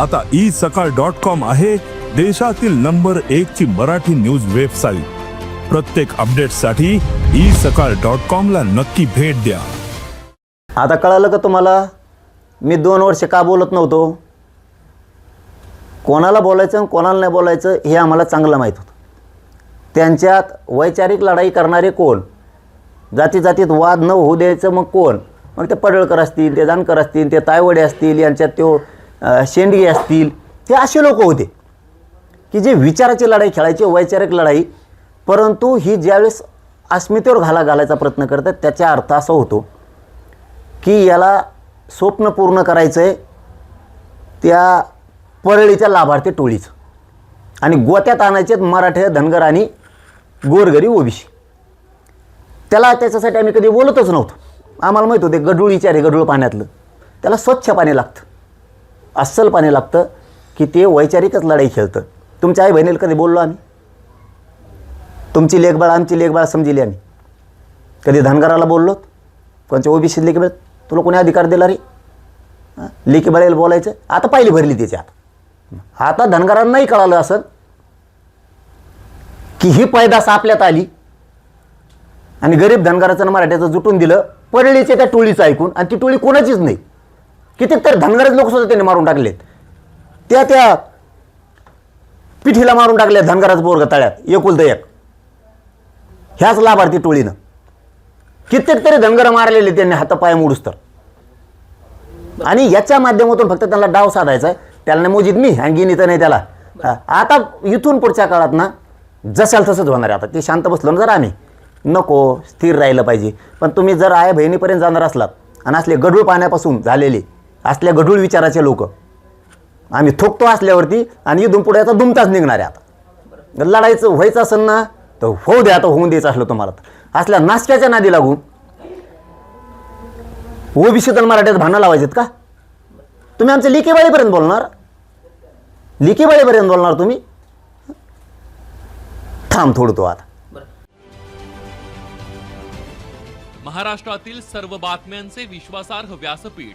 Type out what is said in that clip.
आता ई सकाळ dot com आहे देशातील नंबर एक ची मराठी न्यूज वेबसाईट. प्रत्येक अपडेटसाठी ई सकाळ डॉट कॉम ला नक्की भेट द्या. आता कळालं का तुम्हाला? मी दोन वर्ष का बोलत नव्हतो? कोणाला बोलायचं आणि कोणाला नाही बोलायचं हे आम्हाला चांगलं माहीत होतं. त्यांच्यात वैचारिक लढाई करणारे कोण? जाती जातीत वाद न होऊ द्यायचं मग कोण? मग ते पडळकर असतील ते जानकर असतील ते तायवडे असतील यांच्यात तो शेंडगे असतील ते असे लोक होते की जे विचाराची लढाई खेळायची वैचारिक लढाई. परंतु ही ज्यावेळेस अस्मितेवर घाला घालायचा प्रयत्न करतात त्याचा अर्थ असा होतो की याला स्वप्न पूर्ण करायचं आहे त्या परळीच्या लाभार्थी टोळीचं. आणि गोत्यात आणायचे मराठे धनगर आणि गोरगरी ओबीसी. त्याला त्याच्यासाठी आम्ही कधी बोलतच नव्हतो. आम्हाला माहीत होते गडूळ विचार आहे गडूळ पाण्यातलं. त्याला स्वच्छ पाणी लागतं. अस्सल पाणी लागतं की ते वैचारिकच लढाई खेळतं. तुमच्या आई बहिणीला कधी बोललो आम्ही? तुमची लेखबाळ आमची लेखबाळ समजिली आम्ही. कधी धनगराला बोललो कोणच्या ओबीसी लेखबळ? तुला कोणी अधिकार दिला रे? हां? बोलायचं? आता पाहिली भरली त्याच्यात आता. धनगरांनाही कळालं असं की ही पैदास आपल्यात आली आणि गरीब धनगराचं आणि मराठ्याचं जुटून दिलं परळीच्या त्या टोळीचं ऐकून आणि ती टोळी कोणाचीच नाही. कितीक तर धनगरच लोक सुद्धा त्यांनी मारून टाकलेत. त्या त्या पिठीला मारून टाकल्या धनगराचं बोरग तळ्यात एकुलत एक. ह्याच लाभार्थी टोळीनं. कित्येक तरी धनगर मारलेले त्यांनी हातापाय मोडूस तर. आणि याच्या माध्यमातून फक्त त्यांना डाव साधायचा आहे. त्याला नाही मोजीत मी आणखीन इथं नाही त्याला. आता इथून पुढच्या काळात ना जशाल तसंच होणार आहे आता. ते शांत बसलो ना जर आम्ही. नको स्थिर राहिलं पाहिजे. पण तुम्ही जर आया बहिणीपर्यंत जाणार असलात आणि असले गढूळ पाण्यापासून झालेले असल्या गढूळ विचाराचे लोक. आम्ही थोकतो असल्यावरती आणि इथून पुढे आता दुमताच निघणार आहे आता. लढायचं व्हायचं असेल ना तर होऊ द्या आता होऊन द्यायचं असलं तुम्हाला तर. असल्या नाश्त्याच्या नादी लागून ओबीसी तर मराठ्यात भांडणं लावायचेत का? तुम्ही आमच्या लिकेबाळीपर्यंत बोलणार? लिकेबाळीपर्यंत बोलणार तुम्ही? थांब थोडतो आता. महाराष्ट्रातील सर्व बातम्यांचे विश्वासार्ह व्यासपीठ.